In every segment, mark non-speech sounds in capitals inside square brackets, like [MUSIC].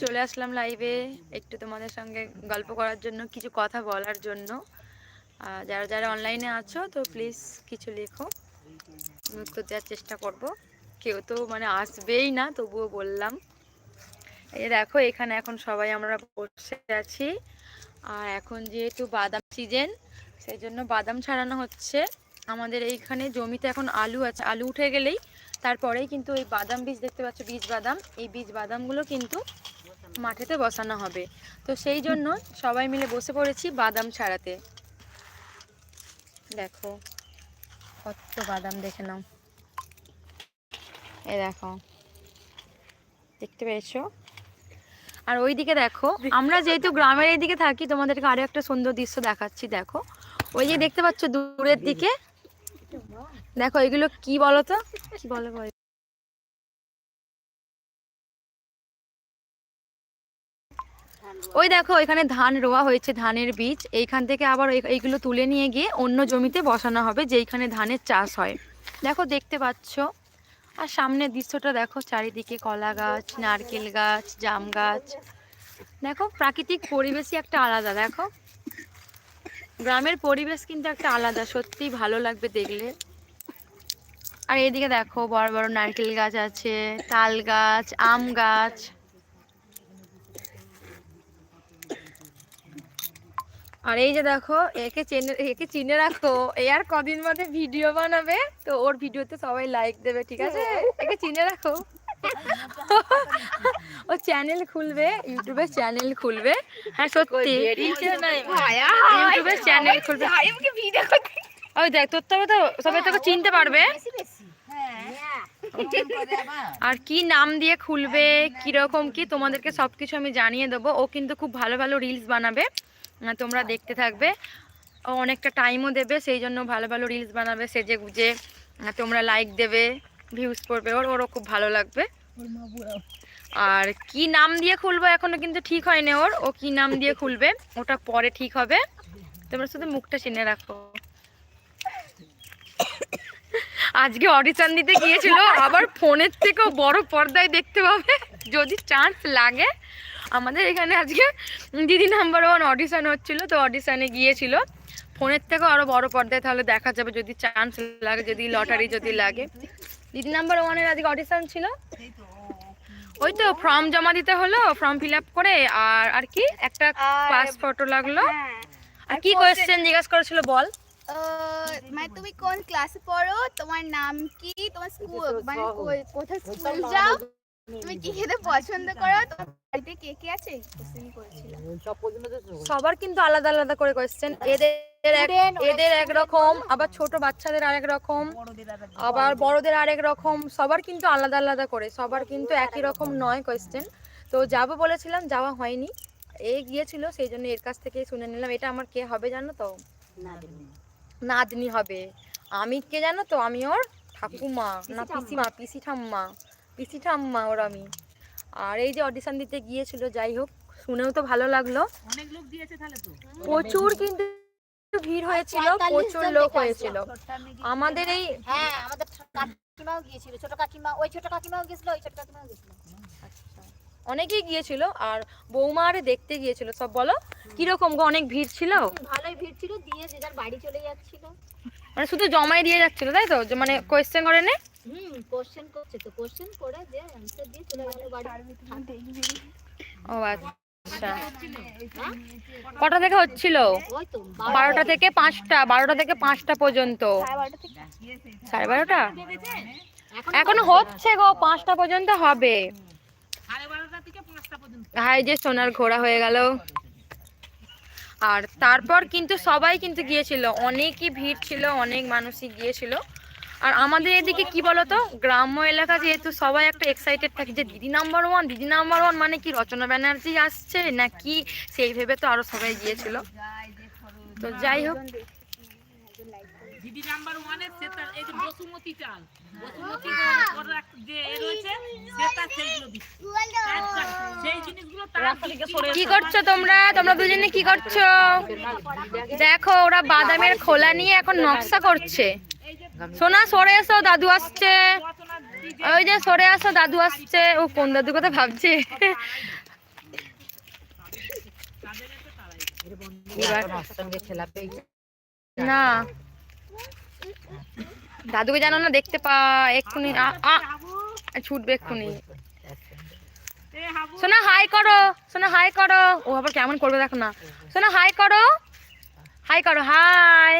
চলে আসলাম লাইভে একটু তোমাদের সঙ্গে গল্প করার জন্য, কিছু কথা বলার জন্য। যারা যারা অনলাইনে আছো, তো প্লিজ কিছু লেখো। উত্তর দেওয়ার চেষ্টা করব। কেউ তো মানে আসবেই না, তবুও বললাম। এই দেখো, এখানে এখন সবাই আমরা বসে আছি। আর এখন যেহেতু বাদাম সিজন সেই জন্য বাদাম ছাড়ানো হচ্ছে। আমাদের এইখানে জমিতে এখন আলু আছে। আলু উঠে গেলেই তারপরেই কিন্তু এই বাদাম বীজ দেখতে পাচ্ছ, বীজ বাদাম। এই বীজ বাদামগুলো কিন্তু মাঠেতে বসানো হবে। তো সেই জন্য সবাই মিলে বসে পড়েছি বাদাম ছাড়াতে। দেখো, কত বাদাম দেখে নাও। এই দেখো, দেখতে পেয়েছ? আর ওইদিকে দেখো, আমরা যেহেতু গ্রামের এইদিকে থাকি, তোমাদেরকে আরও একটা সুন্দর দৃশ্য দেখাচ্ছি, দেখো। ওই যে দেখতে পাচ্ছ, দূরের দিকে দেখো এগুলো কি বলো তো কি বলো? ওই দেখো এখানে ধান রোয়া হয়েছে ধানের বীজ। এইখান থেকে আবার এই- এইগুলো তুলে নিয়ে গিয়ে অন্য জমিতে বসানো হবে যেইখানে ধানের চাষ হয়। দেখো দেখতে পাচ্ছ? আর সামনের দৃশ্যটা দেখো চারিদিকে কলা গাছ নারকেল গাছ জাম গাছ। দেখো প্রাকৃতিক পরিবেশই একটা আলাদা দেখো। গ্রামের পরিবেশ কিন্তু একটা আলাদা সত্যিই ভালো লাগবে দেখলে। আর এইদিকে দেখো বড় বড় নারকেল গাছ আছে তাল গাছ আম গাছ। আর এই যে দেখো একে চেনে একে চিনে রাখো এ আর কদিন বাদে ভিডিও বানাবে তো ওর ভিডিওতে সবাই লাইক দেবে ঠিক আছে? একে চিনে রাখো। ও চ্যানেল খুলবে ইউটিউবে চ্যানেল খুলবে। হ্যাঁ সত্যি। ইউটিউবে চ্যানেল খুলবে। ওই দেখ তোর তবে তো সবাই তোকে চিনতে পারবে। আর কি নাম দিয়ে খুলবে, কীরকম কি, তোমাদেরকে সবকিছু আমি জানিয়ে দেবো। ও কিন্তু খুব ভালো ভালো রিলস বানাবে। তোমরা দেখতে থাকবে। ও অনেকটা টাইমও দেবে, সেই জন্য ভালো ভালো রিলস বানাবে, সেজে গুজে তোমরা লাইক দেবে ভিউজ করবে। ওর, ওরও খুব ভালো লাগবে। আর কি নাম দিয়ে খুলবো এখনও কিন্তু ঠিক হয়নি ওর। ও কি নাম দিয়ে খুলবে, ওটা পরে ঠিক হবে। তোমরা শুধু মুখটা চিনে রাখো। আজকে অডিশন দিতে গিয়েছিল আবার ফোনের থেকেও বড় পর্দায় দেখতে পাবে যদি চান্স লাগে। আমাদের এখানে আজকে দিদি নাম্বার ওয়ান অডিশন হচ্ছিল তো অডিশনে গিয়েছিল। ফোনের থেকেও আরও বড় পর্দায় তাহলে দেখা যাবে যদি চান্স লাগে যদি লটারি যদি লাগে। দিদি নাম্বার ওয়ানের আজকে অডিশন ছিল। ওই তো ফর্ম জমা দিতে হলো ফর্ম ফিল আপ করে আর আর কি? একটা পাস ফটো লাগল। হ্যাঁ। আর কি কোয়েশ্চেন জিজ্ঞাসা করেছিল বল। মানে তুমি কোন ক্লাসে পড়ো? তোমার নাম কি? তোমার স্কুল মানে কোথায় স্কুল যাও? তুমি কি খেতে পছন্দ করো? তোমার বাড়িতে কে কে আছে? কোশ্চেন করেছিলাম সবার কিন্তু আলাদা আলাদা করে কোয়েশ্চেন এদের এক- এদের একরকম আবার ছোট বাচ্চাদের আরেক রকম আবার বড়দের আরেক রকম সবার কিন্তু আলাদা আলাদা করে সবার কিন্তু একই রকম। নয় কোয়েশ্চেন তো যাব বলেছিলাম যাওয়া হয়নি। এ গিয়েছিল সেই জন্য এর কাছ থেকে শুনে নিলাম এটা আমার কে হবে জানো তো? নাতনি হবে। আমি কে জানো তো? আমি ওর ঠাকুমা না পিসিমা পিসি ঠাম্মা। পিসি ঠাম্মা ওর আমি। আর এই যে অডিশন দিতে গিয়েছিল যাই হোক শুনেও তো ভালো লাগল। প্রচুর কিন্তু ভিড় হয়েছিল প্রচুর লোক হয়েছিল। আমাদের এই হ্যাঁ আমাদের কাকিমাও গিয়েছিল ছোট কাকিমা ওই ছোট কাকিমাও গেছিল ওই ছোট কাকিমাও গেছিল অনেকেই গিয়েছিল আর বৌমা আরে দেখতে গিয়েছিল। সব বলো কীরকম গো অনেক ভিড় ছিল? ভালোই ভিড় ছিল দিয়ে যে যার বাড়ি চলে যাচ্ছিল। মানে শুধু জমাই দিয়ে যাচ্ছিল তাই তো? যে মানে কোয়েশ্চেন করে নে। হুম কোশ্চেন করছে তো কোশ্চেন করে যে অ্যানসার দিয়ে চলে গেল বাড়ি। ও আচ্ছা। কটা থেকে হচ্ছিল? বারোটা থেকে পাঁচটা বারোটা থেকে পাঁচটা পর্যন্ত। সাড়ে বারোটা? এখনও হচ্ছে গো পাঁচটা পর্যন্ত হবে। এই যে সোনার ঘোড়া হয়ে গেল। আর তারপর কিন্তু সবাই কিন্তু গিয়েছিল, অনেকই ভিড় ছিল, অনেক মানুষই গিয়েছিল। আর আমাদের এদিকে কি বলতো, গ্রাম্য এলাকা যেহেতু সবাই একটা এক্সাইটেড থাকে যে Didi number one Didi number one মানে কি রচনা ব্যানার্জি আসছে নাকি সেই ভেবে তো আরও সবাই গিয়েছিল। তো যাই হোক দিদি নাম্বার এই যে বসুমতি চাল। বসুমতি প্রোডাক্ট যে এ রয়েছে সেটা সেইগুলো দিচ্ছে। সেই জিনিসগুলো তারা কি করছ তোমরা? তোমরা দুজনে কি করছ? দেখো ওরা বাদামের খোলা নিয়ে এখন নকশা করছে। সোনা সরে এসো দাদু আসছে। ওই যে সরে আসো দাদু আসছে। ও কোন দাদু কথা ভাবছে? না। দাদুকে জানো না দেখতে পা এক্ষুনি ছুটবে এক্ষুনি। শোনা হাই করো শোনা হাই করো। ও আবার কেমন করবে দেখো না। শোনা হাই করো হাই করো হাই।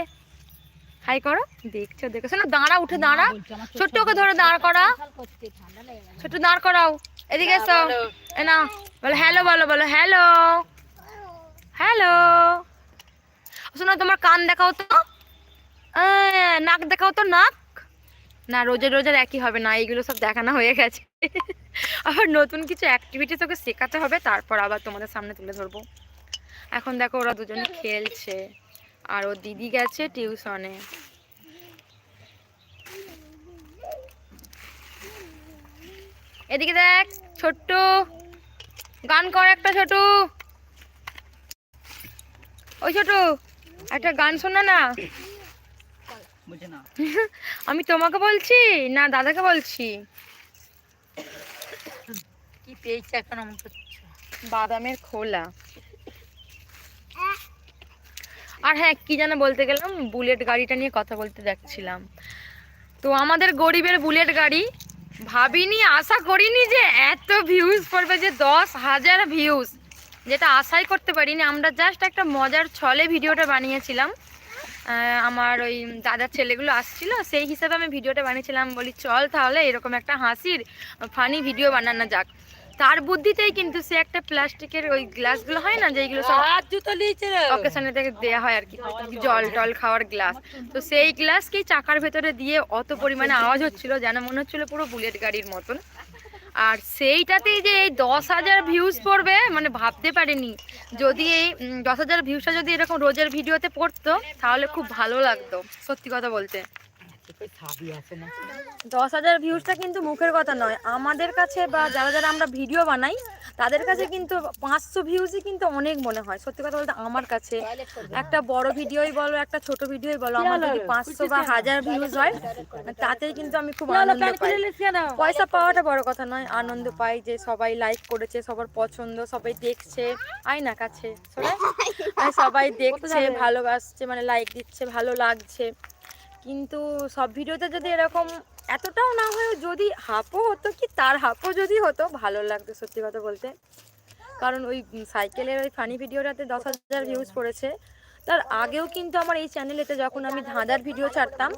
হাই করো দেখছ দেখো। শোনা দাঁড়া উঠে দাঁড়া। ছোট্ট ওকে ধরে দাঁড় করা ছোট্ট দাঁড় করাও। এদিকে এসো। এ না বলো হ্যালো বলো বলো হ্যালো। হ্যালো। শোনো তোমার কান দেখাও তো। নাক দেখাও তো নাক। না, রোজের রোজের একই হবে না, এইগুলো সব দেখানো হয়ে গেছে। আবার নতুন কিছু অ্যাক্টিভিটিস ওকে শেখাতে হবে, তারপর আবার তোমাদের সামনে তুলে ধরবো। এখন দেখো ওরা দুজনে খেলছে, আর ও দিদি গেছে টিউশনে। এদিকে দেখ, ছোট্ট। গান কর একটা ছোট ওই ছোট একটা গান শোনা না। [LAUGHS] আমি তোমাকে বলছি না দাদাকে বলছি? কি পেয়েছে এখন বাদামের খোলা। আর হ্যাঁ কি যেন বলতে গেলাম বুলেট গাড়িটা নিয়ে কথা বলতে যাচ্ছিলাম। তো আমাদের গরিবের বুলেট গাড়ি ভাবিনি আশা করিনি যে এত ভিউজ পড়বে যে দশ হাজার ভিউজ যেটা আশাই করতে পারিনি আমরা জাস্ট একটা মজার ছলে ভিডিওটা বানিয়েছিলাম। আমার ওই দাদার ছেলেগুলো আসছিল সেই হিসাবে আমি ভিডিওটা বানিয়েছিলাম। বলি চল তাহলে এরকম একটা হাসির ফানি ভিডিও বানানো যাক। তার বুদ্ধিতেই কিন্তু সে একটা প্লাস্টিকের ওই গ্লাসগুলো হয় না যেগুলো অকেশনে থেকে দেয়া হয় আর কি জল টল খাওয়ার গ্লাস। তো সেই গ্লাসকেই চাকার ভেতরে দিয়ে অত পরিমাণে আওয়াজ হচ্ছিল যেন মনে হচ্ছিল পুরো বুলেট গাড়ির মতন? আর সেইটাতেই যে এই দশ হাজার ভিউজ পড়বে মানে ভাবতে পারিনি। যদি এই দশ হাজার ভিউজটা যদি এরকম রোজের ভিডিওতে পড়তো, তাহলে খুব ভালো লাগতো, সত্যি কথা বলতে। দশ হাজার ভিউজটা কিন্তু মুখের কথা নয়। আমাদের কাছে বা যারা যারা আমরা ভিডিও বানাই তাদের কাছে কিন্তু পাঁচশো ভিউজই কিন্তু অনেক মনে হয়। সত্যি কথা বলতে আমার কাছে একটা বড় ভিডিওই বলো একটা ছোট ভিডিওই বলো আমার যদি পাঁচশো বা হাজার ভিউজ হয় তাতেই কিন্তু আমি খুব আনন্দ পাই। পয়সা পাওয়াটা বড় কথা নয় আনন্দ পাই যে সবাই লাইক করেছে সবার পছন্দ সবাই দেখছে। আয় না কাছে। সবাই? দেখছে ভালোবাসছে মানে লাইক দিচ্ছে ভালো লাগছে। কিন্তু সব ভিডিওতে যদি এরকম এতটাও না হয়েও যদি হাফও হতো কি তার হাফও যদি হতো ভালো লাগতো সত্যি কথা বলতে। কারণ ওই সাইকেলের ওই ফানি ভিডিওটাতে দশ হাজার ভিউজ পড়েছে। তার আগেও কিন্তু আমার এই চ্যানেলেতে যখন আমি ধাঁধার ভিডিও ছাড়তাম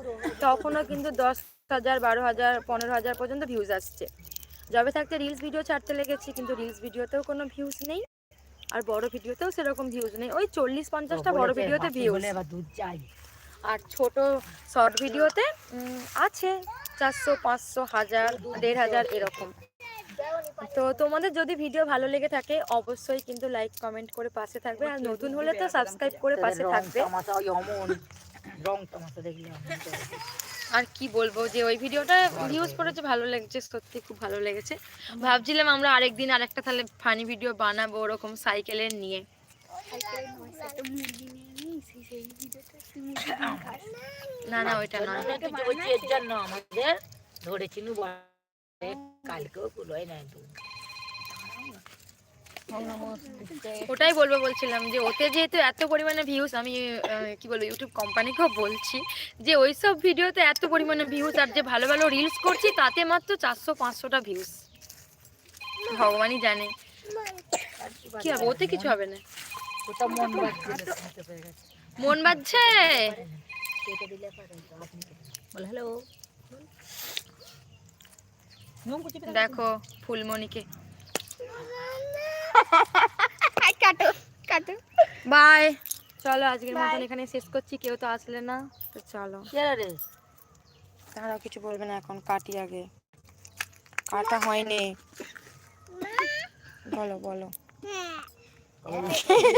তখনও কিন্তু দশ হাজার বারো হাজার পনেরো হাজার পর্যন্ত ভিউজ আসছে। যবে থাকতে রিলস ভিডিও ছাড়তে লেগেছি কিন্তু রিলস ভিডিওতেও কোনো ভিউজ নেই। আর বড় ভিডিওতেও সেরকম ভিউজ নেই। ওই চল্লিশ পঞ্চাশটা বড় ভিডিওতে ভিউজ আর ছোট শর্ট ভিডিওতে আছে। চারশো, পাঁচশো, হাজার, দেড় হাজার এরকম। তো তোমাদের যদি ভিডিও ভালো লেগে থাকে, অবশ্যই কিন্তু লাইক কমেন্ট করে পাশে থাকবে। আর নতুন হলে তো সাবস্ক্রাইব করে পাশে থাকবে। আর কি বলব যে, ওই ভিডিওটা ভিউজ করেছে ভালো লেগেছে, সত্যি খুব ভালো লেগেছে। ভাবছিলাম আমরা আরেকদিন আরেকটা তাহলে ফানি ভিডিও বানাবো ওরকম সাইকেলের নিয়ে। [LAUGHS] না না ওইটা নয়। কিছু এর জন্য আমাদের ধরেছিল কালকেও কুলোয় নাই দুধ ওটাই বলব বলছিলাম যে ওতে যেহেতু এত পরিমাণে ভিউজ আমি কি বলব ইউটিউব কোম্পানিকেও বলছি যে ওই সব ভিডিওতে এত পরিমাণে ভিউজ আর যে ভালো ভালো রিলস করছি তাতে মাত্র চারশো পাঁচশোটা ভিউজ ভগবানই জানে। কি হবে? ওতে কিছু হবে না। ওটা মন মন বাজছে? হ্যালো দেখো ফুলমণিকে। [LAUGHS] কাটো কাটো। বাই চলো আজকের মতন এখানে শেষ করছি কেউ তো আসলে না। তো চলো। কে রে তারাও কিছু বলবে না এখন কাটি আগে। কাটা হয়নি। বলো বলো। [LAUGHS]